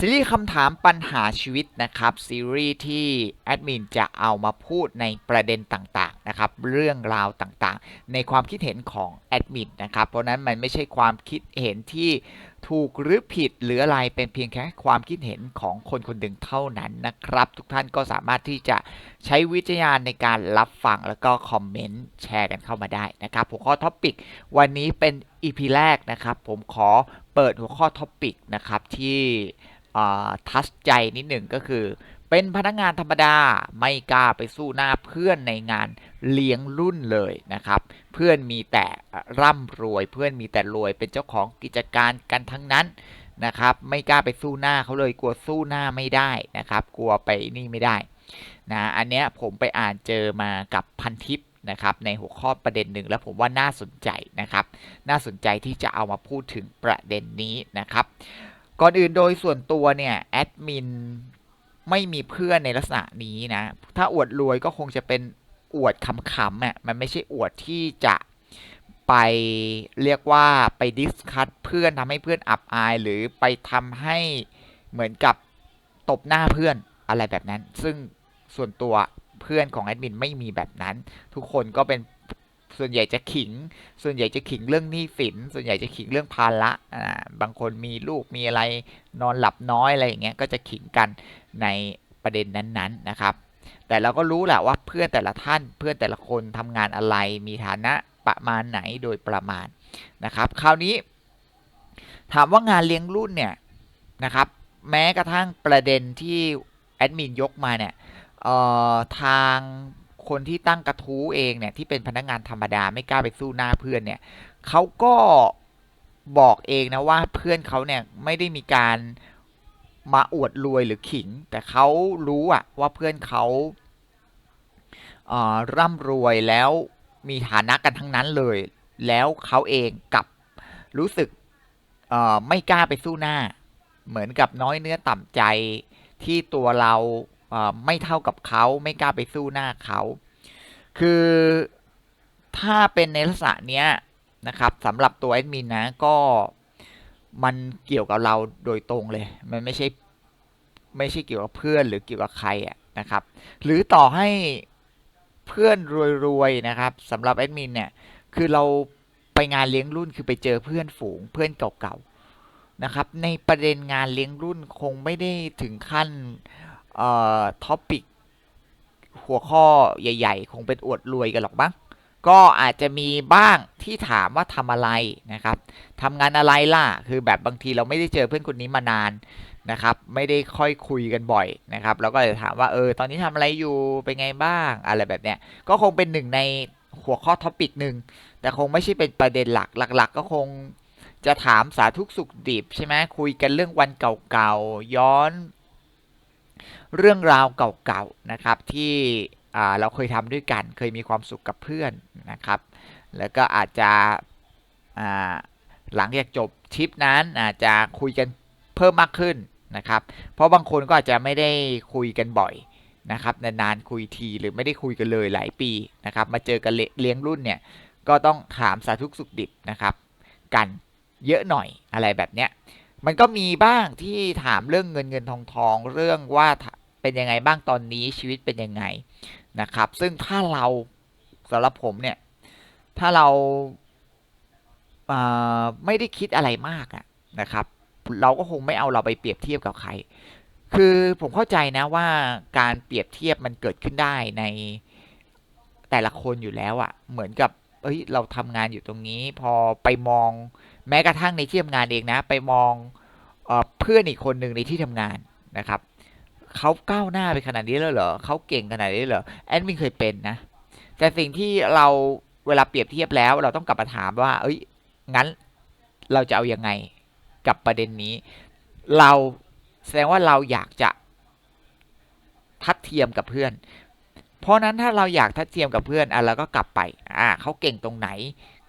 ซีรีส์คำถามปัญหาชีวิตนะครับ ซีรีส์ที่แอดมินจะเอามาพูดในประเด็นต่างๆนะครับเรื่องราวต่างๆ ในความคิดเห็นของแอดมินนะครับเพราะนั้นมันไม่ใช่ความคิดเห็นที่ถูกหรือผิดหรืออะไรเป็นเพียงแค่ความคิดเห็นของคนคนหนึ่งเท่านั้นนะครับ ทุกท่านก็สามารถที่จะใช้วิจารณในการรับฟังแล้วก็คอมเมนต์แชร์กันเข้ามาได้นะครับหัวข้อท็อปิกวันนี้เป็น EP แรกนะครับ ผมขอเปิดหัวข้อท็อปิกนะครับที่ ทัชใจนิดหนึ่งก็คือ เป็นพนักงานธรรมดาไม่กล้าไปสู้หน้าเพื่อนในงานเลี้ยงรุ่นเลยนะครับ เพื่อนมีแต่ร่ำรวย เพื่อนมีแต่รวยเป็นเจ้าของกิจการกันทั้งนั้นนะครับ ไม่กล้าไปสู้หน้าเขาเลยกลัวสู้หน้าไม่ได้นะครับ กลัวไปนี่ไม่ได้นะอันเนี้ยผมไปอ่านเจอมากับพันทิปนะครับในหัวข้อประเด็นหนึ่งแล้วผมว่าน่าสนใจนะครับ น่าสนใจที่จะเอามาพูดถึงประเด็นนี้นะครับ ก่อนอื่นโดยส่วนตัวเนี่ยแอดมินไม่มีเพื่อนในลักษณะนี้นะ ถ้าอวดรวยก็คงจะเป็นอวดขำๆอะมันไม่ใช่อวดที่จะไปเรียกว่าไปดิสคัตเพื่อนทำให้เพื่อนอับอาย หรือไปทำให้เหมือนกับตบหน้าเพื่อนอะไรแบบนั้น ซึ่งส่วนตัวเพื่อนของแอดมินไม่มีแบบนั้น ทุกคนก็เป็น ส่วนใหญ่จะขิง ส่วนใหญ่จะขิงเรื่องหนี้สิน ส่วนใหญ่จะขิงเรื่องภาระอ่าบางคนมีลูกมีอะไรนอนหลับน้อยอะไรอย่างเงี้ยก็จะขิงกันในประเด็นนั้นๆนะครับ แต่เราก็รู้แหละว่าเพื่อนแต่ละท่านเพื่อนแต่ละคนทำงานอะไรมีฐานะประมาณไหนโดยประมาณนะครับ คราวนี้ ถามว่างานเลี้ยงรุ่นเนี่ยนะครับ แม้กระทั่งประเด็นที่แอดมินยกมาเนี่ยทาง คนที่ตั้งกระทู้เองเนี่ยที่เป็นพนักงานธรรมดาไม่กล้าไปสู้หน้าเพื่อนเนี่ยเขาก็บอกเองนะว่าเพื่อนเขาเนี่ยไม่ได้มีการมาอวดรวยหรือขิง แต่เขารู้อะว่าเพื่อนเขาร่ำรวยแล้วมีฐานะกันทั้งนั้นเลย แล้วเขาเองกับรู้สึกไม่กล้าไปสู้หน้า เหมือนกับน้อยเนื้อต่ำใจที่ตัวเรา ไม่เท่ากับเขาไม่กล้าไปสู้หน้าเขาคือถ้าเป็นในลักษณะเนี้ยนะครับสำหรับตัวแอดมินนะก็มันเกี่ยวกับเราโดยตรงเลย มันไม่ใช่ไม่ใช่เกี่ยวกับเพื่อนหรือเกี่ยวกับใครอะนะครับ หรือต่อให้เพื่อนรวยๆนะครับสำหรับแอดมินเนี่ยคือเราไปงานเลี้ยงรุ่นคือไปเจอเพื่อนฝูงเพื่อนเก่าๆนะครับ ในประเด็นงานเลี้ยงรุ่นคงไม่ได้ถึงขั้น ท็อปิกหัวข้อใหญ่ ๆ คงเป็นอวดรวยกันหรอกบ้างก็อาจจะมีบ้างที่ถามว่าทำอะไรนะครับทำงานอะไรล่ะ คือแบบบางทีเราไม่ได้เจอเพื่อนคนนี้มานานนะครับ ไม่ได้ค่อยคุยกันบ่อยนะครับ เราก็จะถามว่าเออตอนนี้ทำอะไรอยู่เป็นไงบ้างอะไรแบบเนี้ยก็คงเป็นหนึ่งในหัวข้อท็อปิกหนึ่งแต่คงไม่ใช่เป็นประเด็นหลักหลัก ๆ ก็คงจะถามสาธุสุขดิบใช่ไหมคุยกันเรื่องวันเก่าๆย้อน เรื่องราวเก่าๆนะครับที่เราเคยทำด้วยกัน เคยมีความสุขกับเพื่อนนะครับ แล้วก็อาจจะหลังจากจบทริปนั้นอาจจะคุยกันเพิ่มมากขึ้นนะครับ เพราะบางคนก็อาจจะไม่ได้คุยกันบ่อยนะครับนานๆคุยทีหรือไม่ได้คุยกันเลยหลายปีนะครับ มาเจอกันเลี้ยงรุ่นเนี่ยก็ต้องถามสาธุสุขดิบนะครับ กันเยอะหน่อยอะไรแบบเนี้ย มันก็มีบ้างที่ถามเรื่องเงินเงินทองทองเรื่องว่าเป็นยังไงบ้างตอนนี้ชีวิตเป็นยังไงนะครับ ซึ่งถ้าเราสำหรับผมเนี่ย ถ้าเราไม่ได้คิดอะไรมากะนะครับ เราก็คงไม่เอาเราไปเปรียบเทียบกับใคร คือผมเข้าใจนะว่าการเปรียบเทียบมันเกิดขึ้นได้ในแต่ละคนอยู่แล้วอะ เหมือนกับ เอ้ยเราทำงานอยู่ตรงนี้ พอไปมองแม้กระทั่งในที่ทำงานเองนะ ไปมองเอเพื่อนอีกคนหนึ่งในที่ทำงานนะครับเขาก้าวหน้าไปขนาดนี้แล้วเหรอเขาเก่งขนาดนี้เหรอแอนมินเคยเป็นนะ แต่สิ่งที่เราเวลาเปรียบเทียบแล้ว เราต้องกลับมาถามว่า เอ้ยงั้นเราจะเอาอยัางไงกับประเด็นนี้ เราแสดงว่าเราอยากจะทัดเทียมกับเพื่อน เพราะนั้นถ้าเราอยากทัดเทียมกับเพื่อนอะเราก็กลับไปอ่าเขาเก่งตรงไหน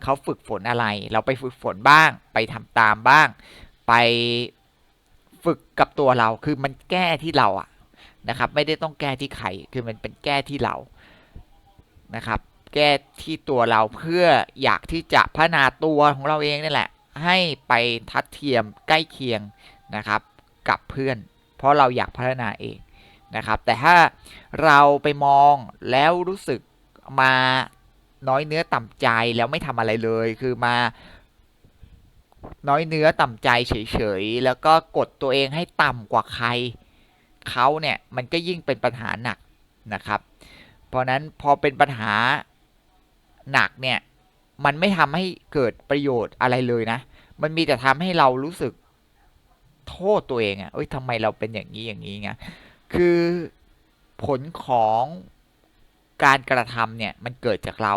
เขาฝึกฝนอะไร เราไปฝึกฝนบ้าง ไปทำตามบ้าง ไปฝึกกับตัวเราคือมันแก้ที่เราอะนะครับไม่ได้ต้องแก้ที่ใครคือมันเป็นแก้ที่เรานะครับแก้ที่ตัวเราเพื่ออยากที่จะพัฒนาตัวของเราเองนี่แหละ ให้ไปทัดเทียมใกล้เคียงนะครับ กับเพื่อน เพราะเราอยากพัฒนาเอง นะครับ แต่ถ้าเราไปมองแล้วรู้สึกมาน้อยเนื้อต่ำใจแล้วไม่ทำอะไรเลย คือมา น้อยเนื้อต่ำใจเฉยๆแล้วก็กดตัวเองให้ต่ำกว่าใครเขาเนี่ยมันก็ยิ่งเป็นปัญหาหนักนะครับ เพราะนั้นพอเป็นปัญหาหนักเนี่ยมันไม่ทำให้เกิดประโยชน์อะไรเลยนะ มันมีแต่ทำให้เรารู้สึกโทษตัวเองอะ่ะเอ้ยทำไมเราเป็นอย่างนี้อย่างนี้ไง คือผลของการกระทำเนี่ยมันเกิดจากเรา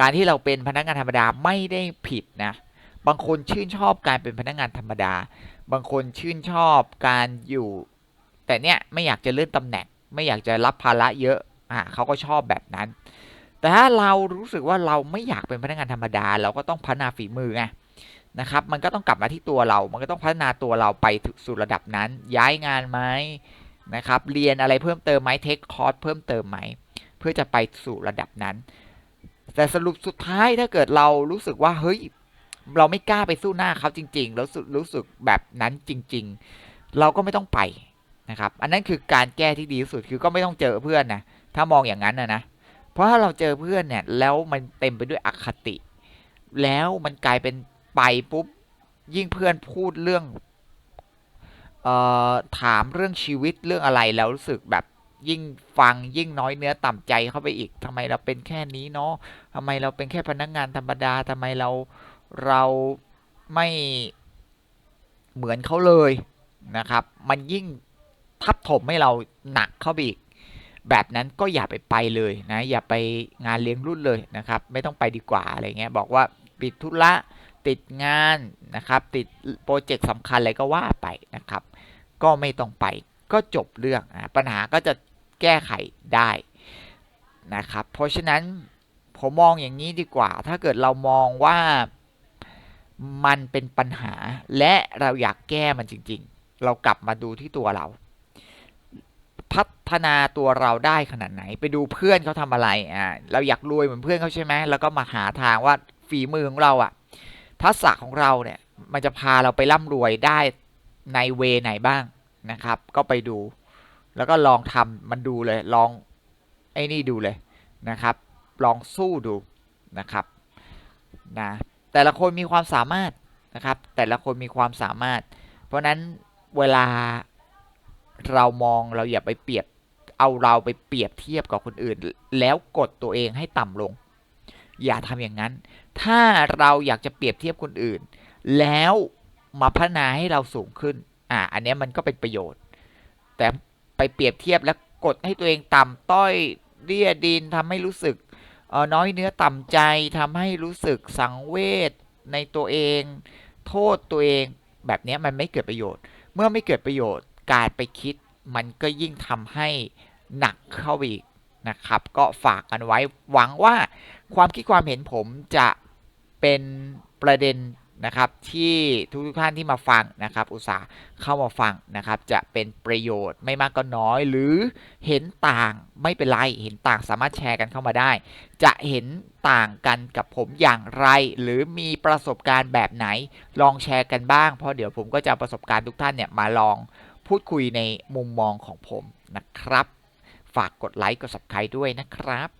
การที่เราเป็นพนักงานธรรมดาไม่ได้ผิดนะ บางคนชื่นชอบการเป็นพนักงานธรรมดา บางคนชื่นชอบการอยู่ แต่เนี่ยไม่อยากจะเลื่อนตำแหน่ง ไม่อยากจะรับภาระเยอะอะเขาก็ชอบแบบนั้น แต่ถ้าเรารู้สึกว่าเราไม่อยากเป็นพนักงานธรรมดา เราก็ต้องพัฒนาฝีมือไงนะครับ มันก็ต้องกลับมาที่ตัวเรา มันก็ต้องพัฒนาตัวเราไปสู่ระดับนั้น ย้ายงานไหม นะครับ เรียนอะไรเพิ่มเติมไหมเทคคอร์สเพิ่มเติมไหม เพื่อจะไปสู่ระดับนั้น แต่สรุปสุดท้ายถ้าเกิดเรารู้สึกว่าเฮ้ยเราไม่กล้าไปสู้หน้าเขาจริง ๆ แล้วรู้สึกแบบนั้นจริง ๆ เราก็ไม่ต้องไปนะครับ อันนั้นคือการแก้ที่ดีที่สุดคือก็ไม่ต้องเจอเพื่อนนะถ้ามองอย่างนั้นนะนะ เพราะถ้าเราเจอเพื่อนเนี่ยแล้วมันเต็มไปด้วยอคติ แล้วมันกลายเป็นไปปุ๊บยิ่งเพื่อนพูดเรื่อง ถามเรื่องชีวิตเรื่องอะไรแล้วรู้สึกแบบยิ่งฟังยิ่งน้อยเนื้อต่ำใจเข้าไปอีกทำไมเราเป็นแค่นี้เนาะทำไมเราเป็นแค่พนักงานธรรมดาทำไมเราเราไม่เหมือนเขาเลยนะครับ มันยิ่งทับถมให้เราหนักเข้าไปอีก แบบนั้นก็อย่าไปไปเลยนะ อย่าไปงานเลี้ยงรุ่นเลยนะครับ ไม่ต้องไปดีกว่าอะไรเงี้ย บอกว่าปิดธุระ ติดงานนะครับติดโปรเจกต์สำคัญอะไรก็ว่าไปนะครับ ก็ไม่ต้องไปก็จบเรื่องปัญหาก็จะแก้ไขได้นะครับ เพราะฉะนั้นผมมองอย่างนี้ดีกว่า ถ้าเกิดเรามองว่ามันเป็นปัญหาและเราอยากแก้มันจริง ๆ เรากลับมาดูที่ตัวเรา พัฒนาตัวเราได้ขนาดไหน ไปดูเพื่อนเขาทำอะไรอ่าเราอยากรวยเหมือนเพื่อนเขาใช่ไหมแล้วก็มาหาทางว่าฝีมือของเราอะ ทักษะของเราเนี่ยมันจะพาเราไปร่ำรวยได้ในเวไหนบ้างนะครับ ก็ไปดู แล้วก็ลองทำมันดูเลยลองไอ้นี่ดูเลยนะครับ ลองสู้ดูนะครับนะแต่ละคนมีความสามารถนะครับ แต่ละคนมีความสามารถ เพราะนั้นเวลาเรามองเราอย่าไปเปรียบ เอาเราไปเปรียบเทียบกับคนอื่น แล้วกดตัวเองให้ต่ำลง อย่าทำอย่างนั้น ถ้าเราอยากจะเปรียบเทียบคนอื่น แล้วมาพัฒนาให้เราสูงขึ้น อ่า อันนี้มันก็เป็นประโยชน์ แต่ไปเปรียบเทียบแล้วกดให้ตัวเองต่ำต้อยเรียดินทำให้รู้สึกน้อยเนื้อต่ำใจทำให้รู้สึกสังเวชในตัวเอง โทษตัวเอง แบบนี้มันไม่เกิดประโยชน์ เมื่อไม่เกิดประโยชน์การไปคิดมันก็ยิ่งทำให้หนักเข้าอีกนะครับ ก็ฝากกันไว้หวังว่า ความคิดความเห็นผมจะเป็นประเด็นนะครับที่ทุกท่านที่มาฟังนะครับ อุตส่าห์เข้ามาฟังนะครับ จะเป็นประโยชน์ไม่มากก็น้อย หรือเห็นต่างไม่เป็นไร เห็นต่างสามารถแชร์กันเข้ามาได้ จะเห็นต่างกันกับผมอย่างไร หรือมีประสบการณ์แบบไหน ลองแชร์กันบ้าง เพราะเดี๋ยวผมก็จะประสบการณ์ทุกท่านเนี่ยมาลองพูดคุยในมุมมองของผมนะครับ ฝากกดไลค์กด subscribe ด้วยนะครับ